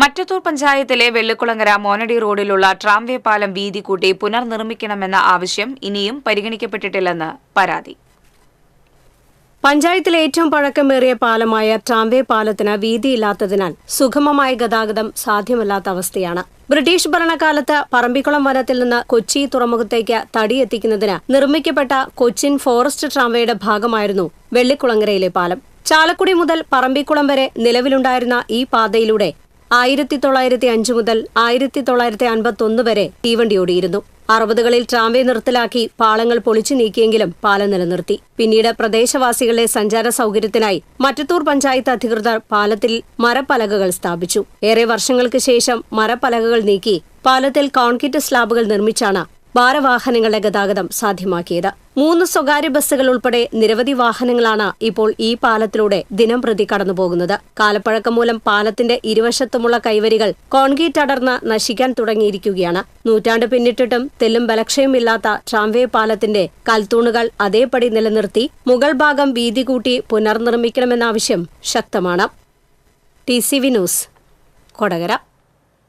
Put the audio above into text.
മറ്റത്തൂർ പഞ്ചായത്തിലെ വെള്ളിക്കുളങ്ങര മോനടി റോഡിലുള്ള ട്രാംവേ പാലം വീതി കൂട്ടി പുനർനിർമ്മിക്കണമെന്ന ആവശ്യം ഇനിയും പരിഗണിക്കപ്പെട്ടിട്ടില്ലെന്ന് പരാതി. പഞ്ചായത്തിലെ ഏറ്റവും പഴക്കമേറിയ പാലമായ ട്രാംവേ പാലത്തിന് വീതിയില്ലാത്തതിനാൽ സുഗമമായ ഗതാഗതം സാധ്യമല്ലാത്ത അവസ്ഥയാണ്. ബ്രിട്ടീഷ് ഭരണകാലത്ത് പറമ്പിക്കുളം വനത്തിൽ നിന്ന് കൊച്ചി തുറമുഖത്തേക്ക് തടിയെത്തിക്കുന്നതിന് നിർമ്മിക്കപ്പെട്ട കൊച്ചിൻ ഫോറസ്റ്റ് ട്രാംവേയുടെ ഭാഗമായിരുന്നു വെള്ളിക്കുളങ്ങരയിലെ പാലം. ചാലക്കുടി മുതൽ പറമ്പിക്കുളം വരെ നിലവിലുണ്ടായിരുന്ന ഈ പാതയിലൂടെ ആയിരത്തി തൊള്ളായിരത്തി അഞ്ച് മുതൽ ആയിരത്തി തൊള്ളായിരത്തി അൻപത്തൊന്ന് വരെ തീവണ്ടി ഓടിയിരുന്നു അറുപതുകളിൽ ട്രാംവേ നിർത്തലാക്കി പാളങ്ങൾ പൊളിച്ചു നീക്കിയെങ്കിലും പാലം നിലനിർത്തി. പിന്നീട് പ്രദേശവാസികളുടെ സഞ്ചാര സൗകര്യത്തിനായി മറ്റത്തൂർ പഞ്ചായത്ത് അധികൃതർ പാലത്തിൽ മരപ്പലകകൾ സ്ഥാപിച്ചു. ഏറെ വർഷങ്ങൾക്ക് ശേഷം മരപ്പലകകൾ നീക്കി പാലത്തിൽ കോൺക്രീറ്റ് സ്ലാബുകൾ നിർമ്മിച്ചാണ് ഭാരവാഹനങ്ങളുടെ ഗതാഗതം സാധ്യമാക്കിയത്. മൂന്ന് സ്വകാര്യ ബസ്സുകൾ ഉൾപ്പെടെ നിരവധി വാഹനങ്ങളാണ് ഇപ്പോൾ ഈ പാലത്തിലൂടെ ദിനം പ്രതി കടന്നുപോകുന്നത്. കാലപ്പഴക്കം മൂലം പാലത്തിന്റെ ഇരുവശത്തുമുള്ള കൈവരികൾ കോൺക്രീറ്റ് അടർന്ന് നശിക്കാൻ തുടങ്ങിയിരിക്കുകയാണ്. നൂറ്റാണ്ട് പിന്നിട്ടിട്ടും തെല്ലും ബലക്ഷയമില്ലാത്ത ട്രാംവേ പാലത്തിന്റെ കൽത്തൂണുകൾ അതേപടി നിലനിർത്തി മുഗൾ ഭാഗം വീതി കൂട്ടി പുനർനിർമ്മിക്കണമെന്ന ആവശ്യം ശക്തമാണ്. T C V news Kodakara.